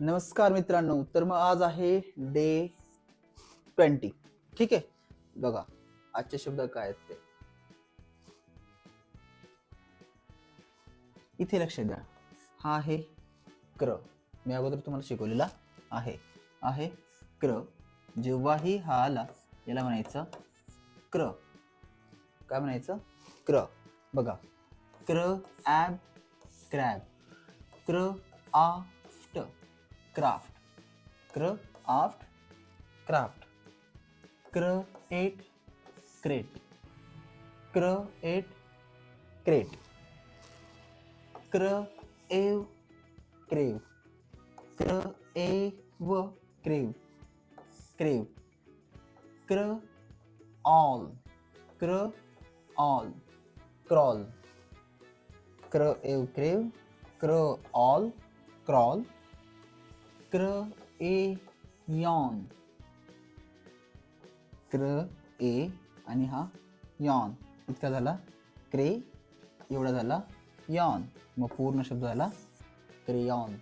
नमस्कार मित्रांनो तर मग आज आहे डे ट्वेंटी ठीक आहे? बघा आजचे शब्द काय आहेत ते. इथे लक्ष द्या. हा आहे क्र. मी अगोदर तुम्हाला शिकवलेला आहे. आहे क्र. जेव्हाही हा आला याला म्हणायचं क्र. काय म्हणायचं? क्र. बघा. क्र ॲब क्रॅब क्र आ क्राफ्ट. क्र आफ्ट क्राफ्ट. क्र एट क्रेट. क्र एट क्रेट. क्र एव क्रेव. क्र एव क्रेव. क्रेव. क्र ऑल क्र ऑल क्रॉल. क्र एव क्रेव. क्र ऑल क्रॉल. क्र ए यॉन. क्र ए आणि हा यॉन. इतका झाला क्रे एवढा झाला यॉन. मग पूर्ण शब्द झाला क्रेयॉन.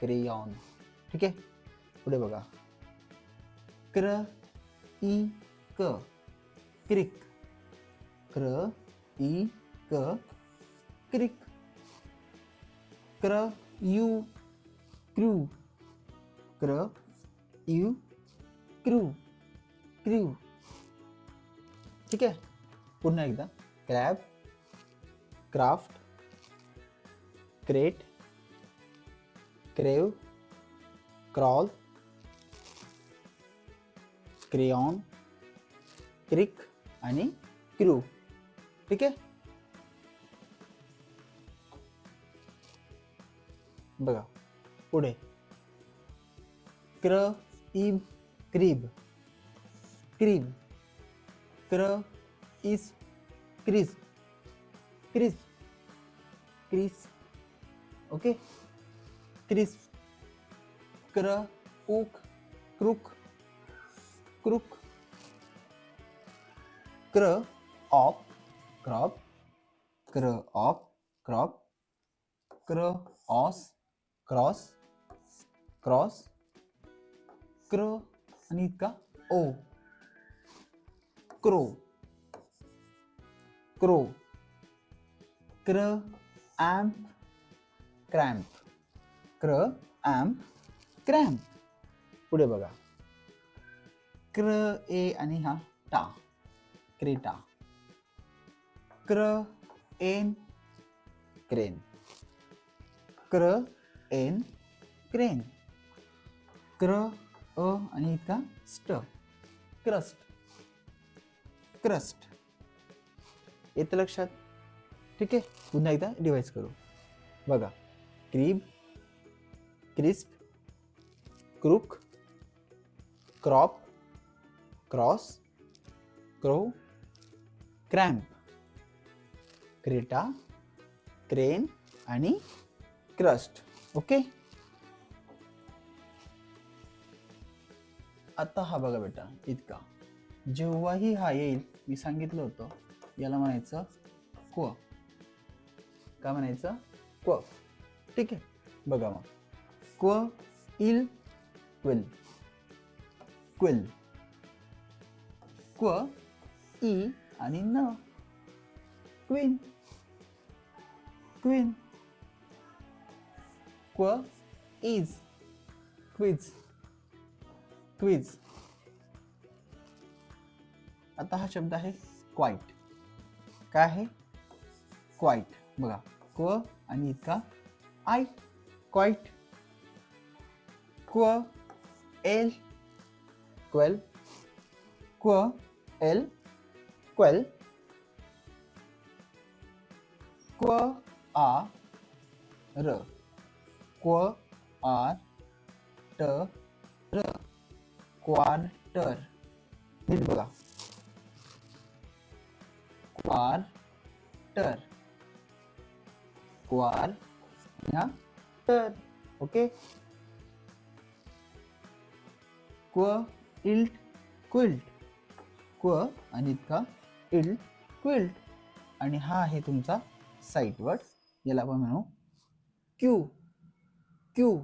क्रेयॉन. ठीक आहे? पुढे बघा. क्र ई क. क्रिक. क्र ई क. क्रिक. क्र यू. क्रू. क्र यू क्रू क्रू. ठीक आहे? पुन्हा एकदा. Crab craft crate crave crawl crayon crick आणि क्रू ठीक आहे? बघा. पुढे. क्र इब क्रीब क्रीब. क्र इस Chris. Chris. Chris. Okay? Chris. क्र उक. क्रुक. क्रुक. क्र ऑप. क्रॉप. क्र ऑप. क्रॉप. क्र ऑस. क्रॉस. क्रॉस. क्र आणि इतका ओ. क्रो. क्रो. क्र ॲम्प क्रॅम्प. क्र ॲम्प क्रॅम्प. पुढे बघा. क्र ए आणि हा टा. क्रेटा. क्र एन क्रेन. क्र एन क्रेन. क्र अ आणि इतका स्ट. क्रस्ट. क्रस्ट. येतं लक्षात? ठीक आहे. पुन्हा एकदा डिवाइस करू. बघा. Crib crisp. Crook. Crop. Cross. Crow cramp. Creta. Crane आणि क्रस्ट. ओके? आता हा बघा बेटा इतका. जेव्हाही हा येईल मी सांगितलं होतं याला म्हणायचं क्व. का म्हणायचं? क्व. ठीक आहे. बघा मग. क्व इल क्विल. क्विल. क्व ई आणि न. क्वीन. क्वीन. क्व इज. क्विज. क्विज. आता हा शब्द आहे क्वाईट काय आहे? क्वाईट बघा क्व आणि इतका आय क्वाईट क्व एल क्वेल क्व एल क्वेल क्व आ र क्व आर ट र क्वार्टर. नीट बघा. क्वार्टर. क्वार ह्या टर ओके? क्व इल्ट क्विल्ट. क्व आणि इतका इल्ट क्विल्ट. आणि हा आहे तुमचा साईट वर्ड याला आपण म्हणू क्यू. क्यू.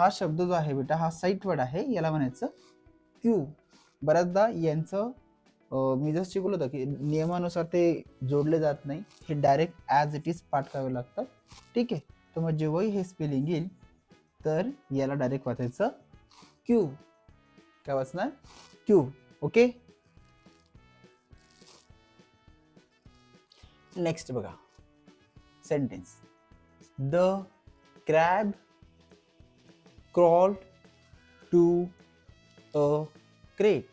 हा शब्द जो आहे बेटा हा साईट वर्ड आहे याला म्हणायचं क्यू. बऱ्याचदा यांचं मी जसं शिकवलं होतं की नियमानुसार ते जोडले जात नाही हे डायरेक्ट ॲज इट इज पाठ करावे लागतात. ठीक आहे? तर मग जेव्हाही हे स्पेलिंग येईल तर याला डायरेक्ट वाचायचं क्यू. काय वाचणार? क्यू. ओके? नेक्स्ट बघा. Sentence. The crab crawled to a crate.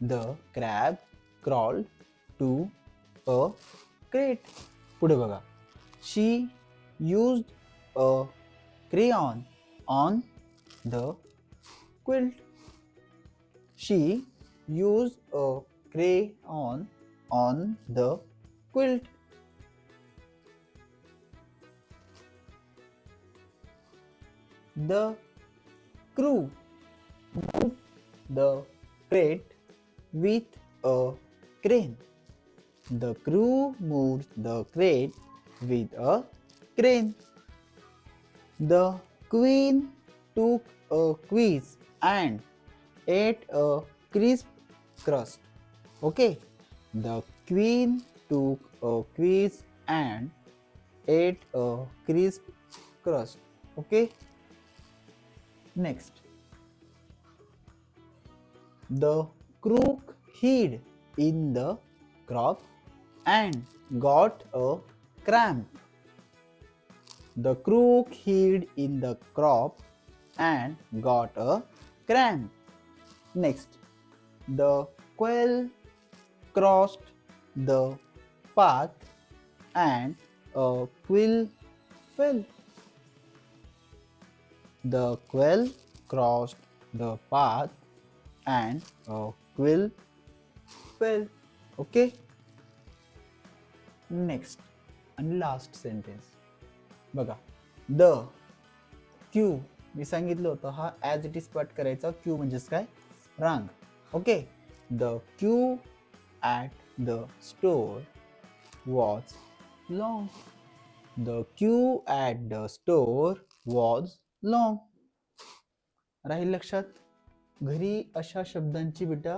The crab crawled to a crate. पुढे बघा शी used a crayon on the quilt. She used a crayon on the quilt. The crew moved the crate with a crane. The crew moved the crate with a crane. The queen took a quiz and ate a crisp crust. Okay. The queen took a quiz and ate a crisp crust. Okay. Next. The crook hid in the crop and got a cramp. The crook hid in the crop and got a cramp. Next. The quail crossed the path and a quill fell. The quail crossed the path and a quill fell. Okay. Next आणि last sentence बघा. The queue मी सांगितलं होतं हा as it is पाठ करायचा. Q म्हणजेच काय? रांग. Okay the queue at the store was long the queue at the store was long राहील लक्षात. घरी अशा शब्दांची बेटा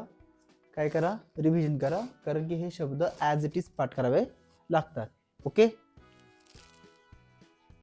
काय करा? रिव्हिजन करा. कारण की हे शब्द ॲज इट इज पाठ करावे लागतात. ओके